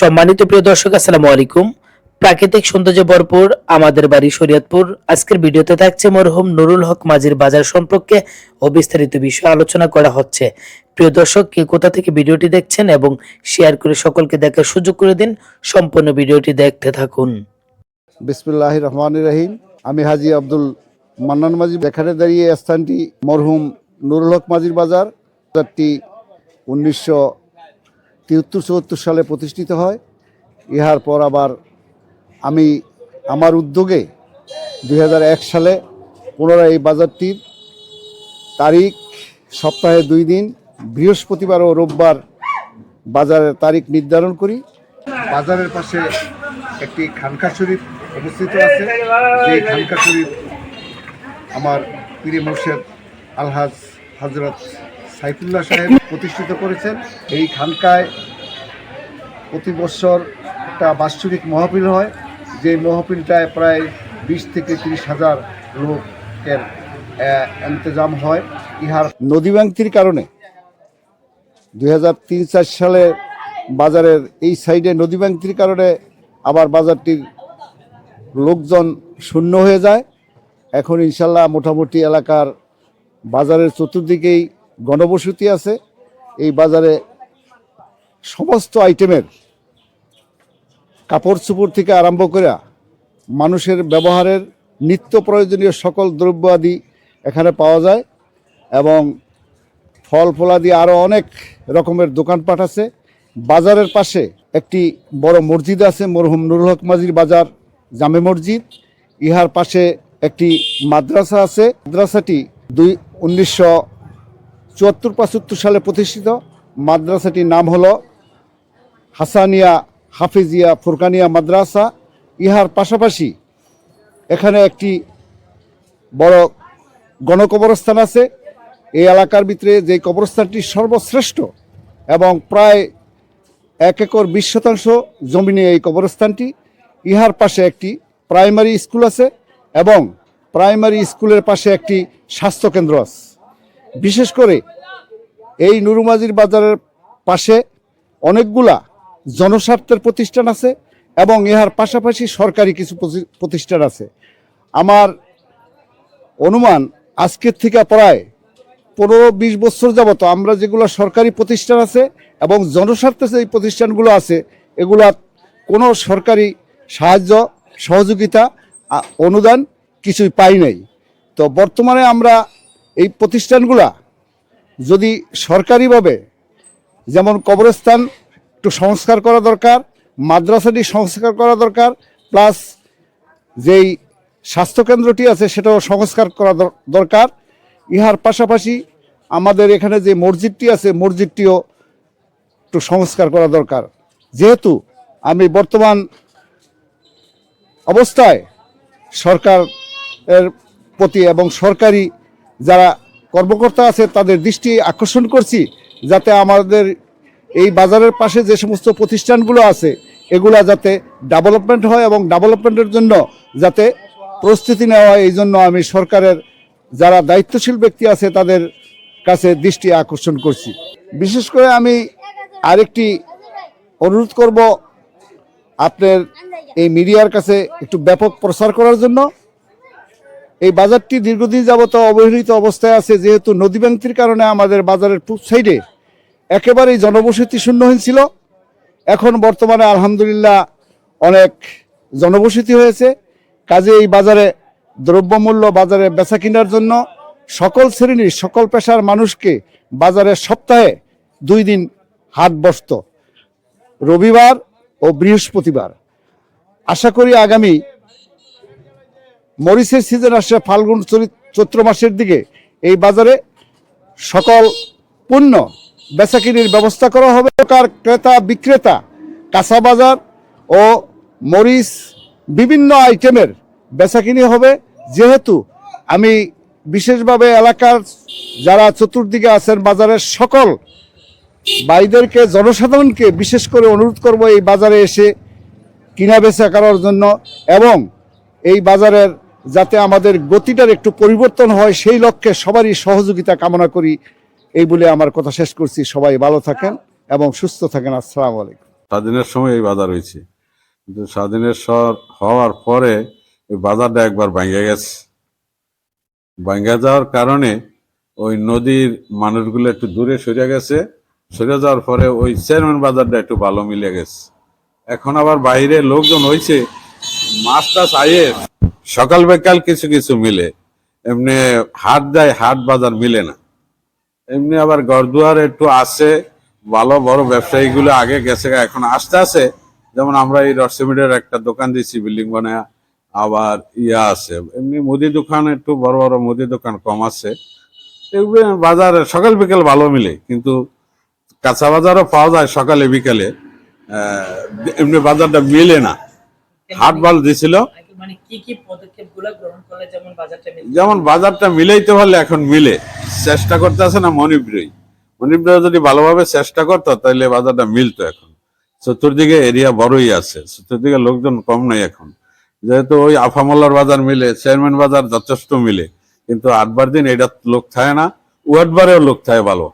সম্মানিত প্রিয় দর্শক, আসসালামু আলাইকুম। প্রাকৃতিক সৌন্দর্যে ভরপুর আমাদের বাড়ি শরীয়তপুর। আজকের ভিডিওতে থাকছে মরহুম নুরুল হক মাঝির বাজার সম্পর্কে ও বিস্তারিত বিষয় আলোচনা করা হচ্ছে। প্রিয় দর্শক, কে কোথা থেকে ভিডিওটি দেখছেন এবং শেয়ার করে সকলকে দেখার সুযোগ করে দিন, সম্পূর্ণ ভিডিওটি দেখতে থাকুন। বিসমুল্লাহ রহমান রহিম। আমি হাজি আব্দুল মান্নান মাঝি এখানে দাঁড়িয়ে স্থানটি মরহুম নুরুল হক মাঝির বাজার। বাজারটি উনিশশো তিহত্তর, চুয়াত্তর সালে প্রতিষ্ঠিত হয়। ইহার পর আবার আমি আমার উদ্যোগে দু হাজার এক সালে পুনরায় এই বাজারটির তারিখ, সপ্তাহে দুই দিন, বৃহস্পতিবার ও রোববার বাজারের তারিখ নির্ধারণ করি। বাজারের পাশে একটি খানকা শরীফ অবস্থিত আছে। যে খানকা শরীফ আমার পীরে মুর্শেদ আলহাজ হজরত সাইফুল্লাহ সাহেব প্রতিষ্ঠিত করেছেন। এই খানকায় প্রতি বছর একটা বাৎসরিক মহাপিল হয়। যে মহাপিলটায় প্রায় বিশ থেকে তিরিশ হাজার লোকের ইন্তজাম হয়। ইহার নদী ব্যাংকটির কারণে দুই হাজার তিন চার সালে বাজারের এই সাইডে নদী ব্যাংকটির কারণে আবার বাজারটির লোকজন শূন্য হয়ে যায়। এখন ইনশাল্লাহ মোটামুটি এলাকার বাজারের চতুর্দিকেই গণবসতি আছে। এই বাজারে সমস্ত আইটেমের কাপড় চোপড় থেকে আরম্ভ করে মানুষের ব্যবহারের নিত্য প্রয়োজনীয় সকল দ্রব্য আদি এখানে পাওয়া যায় এবং ফল ফলাদি আরও অনেক রকমের দোকানপাট আছে। বাজারের পাশে একটি বড় মসজিদ আছে, মরহুম নুরুল হক মাঝির বাজার জামে মসজিদ। ইহার পাশে একটি মাদ্রাসা আছে। মাদ্রাসাটি দুই উনিশশো চুয়াত্তর পঁচাত্তর সালে প্রতিষ্ঠিত। মাদ্রাসাটির নাম হলো হাসানিয়া, হাফিজিয়া, ফুরকানিয়া মাদ্রাসা, ইহার পাশাপাশি এখানে একটি বড় গণকবরস্থান আছে। এই এলাকার ভিতরে যে কবরস্থানটি সর্বশ্রেষ্ঠ এবং প্রায় এক একর বিশ শতাংশ জমি নিয়ে এই কবরস্থানটি, ইহার পাশে একটি প্রাইমারি স্কুল আছে এবং প্রাইমারি স্কুলের পাশে একটি স্বাস্থ্যকেন্দ্র আছে। বিশেষ করে এই নুরুমাজির বাজারের পাশে অনেকগুলা জনস্বার্থের প্রতিষ্ঠান আছে এবং ইহার পাশাপাশি সরকারি কিছু প্রতিষ্ঠান আছে। আমার অনুমান আজকের থেকে প্রায় পনেরো বিশ বছর যাবত আমরা যেগুলো সরকারি প্রতিষ্ঠান আছে এবং জনস্বার্থে যে প্রতিষ্ঠানগুলো আছে, এগুলা কোনো সরকারি সাহায্য, সহযোগিতা অনুদান কিছুই পাই নাই। তো বর্তমানে আমরা এই প্রতিষ্ঠানগুলা যদি সরকারিভাবে যেমন কবরস্থান একটু সংস্কার করা দরকার, মাদ্রাসাটি সংস্কার করা দরকার প্লাস যেই স্বাস্থ্যকেন্দ্রটি আছে সেটাও সংস্কার করা দর- দরকার। ইহার পাশাপাশি আমাদের এখানে যে মসজিদটি আছে, মসজিদটিও একটু সংস্কার করা দরকার। যেহেতু আমি বর্তমান অবস্থায় সরকার এর প্রতি এবং সরকারি যারা কর্মকর্তা আছে, তাদের দৃষ্টি আকর্ষণ করছি, যাতে আমাদের এই বাজারের পাশে যে সমস্ত প্রতিষ্ঠানগুলো আছে, এগুলা যাতে ডেভেলপমেন্ট হয় এবং ডেভেলপমেন্টের জন্য যাতে প্রস্তুতি নেওয়া হয়, এই জন্য আমি সরকারের যারা দায়িত্বশীল ব্যক্তি আছে, তাদের কাছে দৃষ্টি আকর্ষণ করছি। বিশেষ করে আমি আরেকটি অনুরোধ করব আপনার এই মিডিয়ার কাছে একটু ব্যাপক প্রচার করার জন্য। এই বাজারটি দীর্ঘদিন যাবত অবহেলিত অবস্থায় আছে, যেহেতু নদী ব্যাংকটির কারণে আমাদের বাজারের পূব সাইডে একেবারেই জনবসতি শূন্যহীন ছিল। এখন বর্তমানে আলহামদুলিল্লাহ অনেক জনবসতি হয়েছে। কাজে এই বাজারে দ্রব্যমূল্য বাজারে বেচা কেনার জন্য সকল শ্রেণির, সকল পেশার মানুষকে বাজারে সপ্তাহে দুই দিন হাট বসত। রবিবার ও বৃহস্পতিবার। আশা করি আগামী মরিচের সিজন আসছে ফাল্গুন চৈত্র মাসের দিকে এই বাজারে সকল পণ্য বেচাকিনির ব্যবস্থা করা হবে। কার ক্রেতা, বিক্রেতা কাঁচা বাজার ও মরিচ বিভিন্ন আইটেমের বেচাকিনি হবে। যেহেতু আমি বিশেষভাবে এলাকার যারা চতুর্দিকে আছেন বাজারের সকল বাইদেরকে জনসাধারণকে বিশেষ করে অনুরোধ করব এই বাজারে এসে কিনা বেচা করার জন্য এবং এই বাজারের যাতে আমাদের গতিটার একটু পরিবর্তন হয়, সেই লক্ষ্যে সবারই সহযোগিতা কামনা করি। এই বলে আমার কথা শেষ করছি। সবাই ভালো থাকেন এবং সুস্থ থাকেন। আসসালামু আলাইকুম। স্বাধীনের সময় এই বাজার হয়েছে। কিন্তু স্বাধীনের শহর হওয়ার পরে এই বাজারটা একবার ভেঙে গেছে। ভেঙে যাওয়ার কারণে ওই নদীর মানুষগুলো একটু দূরে সরে গেছে। সরে যাওয়ার পরে ওই চেয়ারম্যান বাজারটা একটু ভালো মিলে গেছে। এখন আবার বাইরে লোকজন হয়েছে মাছ টাছ আয়ে সকাল বেকাল কিছু কিছু মিলে। এমনি হাট যায়, হাট বাজার মিলে না। এমনি আবার গড়দুয়ার একটু আছে ভালো বড় ব্যবসায়ীগুলো আগে গেছে এখন আসতে আছে। যেমন আমরা এই রসমিডের একটা দোকান দিচ্ছি বিল্ডিং বানায় আবার ইয়া আছে। এমনি মুদি দোকান একটু বড় বড় মুদি দোকান কম আছে। এগুলো বাজার সকাল বিকেল ভালো মিলে কিন্তু কাঁচা বাজারও পাওয়া যায় সকালে বিকালে। এমনি বাজারটা মিলে না। হাট বাল দিছিল। মানে কি কি পদক্ষেপগুলো গ্রহণ করলে যেমন বাজারটা? যেমন বাজারটা মিলাইতে পারলে এখন মিলে। চেষ্টা করতে আছে না মনিপুরই মনিপুরে যদি ভালোভাবে চেষ্টা করতো তাহলে বাজারটা মিলতো এখন। চতুর্দিকে এরিয়া বড়ই আছে চতুর্দিকে লোকজন কম নাই এখন। যেহেতু ওই আফামোল্লার বাজার মিলে চেয়ারম্যান বাজার যথেষ্ট মিলে কিন্তু আটবার দিন এটা লোক থাকে না উয়াটবারেও লোক থাকে ভালো।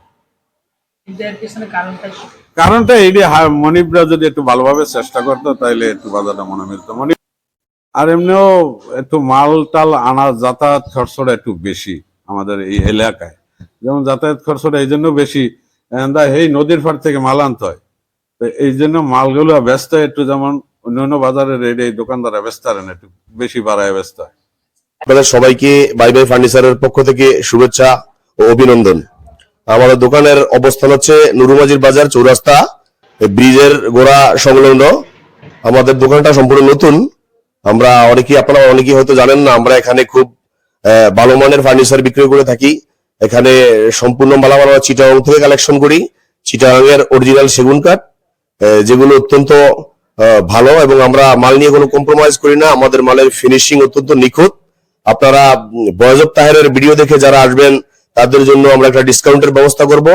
কারণটা এই মনিপুরা যদি একটু ভালোভাবে চেষ্টা করতো তাহলে একটু বাজারটা মনে মিলতো। মনি আর এমনিও একটু মাল টাল আনা যাতায়াত খরচটা একটু বেশি। আমাদের এই এলাকায়। যেমন যাতায়াত খরচটা এই জন্য বেশি এই নদীর পাড় থেকে মাল আনতে হয়। তো এই জন্য মালগুলো ব্যস্ত, একটু যেমন অন্যান্য অন্য বাজারের রেট এই দোকানদাররা ব্যস্ত আর একটু বেশি বাড়ায় ব্যস্ত হয়। আপনাদের সবাইকে বাই বাই ফার্নিচারের পক্ষ থেকে শুভেচ্ছা ও অভিনন্দন। আমাদের দোকানের অবস্থান হচ্ছে নুরুমাজির বাজার চৌরাস্তা ব্রিজের গোড়া সংলগ্ন। আমাদের দোকানটা সম্পূর্ণ নতুন। আমরা অনেকেই, আপনারা অনেকেই হয়তো জানেন না, আমরা এখানে খুব ভালো মানের ফার্নিচার বিক্রি করে থাকি। এখানে সম্পূর্ণ মালামাল আমরা চিটাং থেকে কালেকশন করি। চিটাং এর অরিজিনাল সেগুন কাঠ যেগুলো অত্যন্ত ভালো এবং আমরা মাল নিয়ে কোনো কম্প্রোমাইজ করি না। আমাদের মালের ফিনিশিং অত্যন্ত নিখুঁত। আপনারা বয়জব তাহের ভিডিও দেখে যারা আসবেন, তাদের জন্য আমরা একটা ডিসকাউন্টের ব্যবস্থা করব।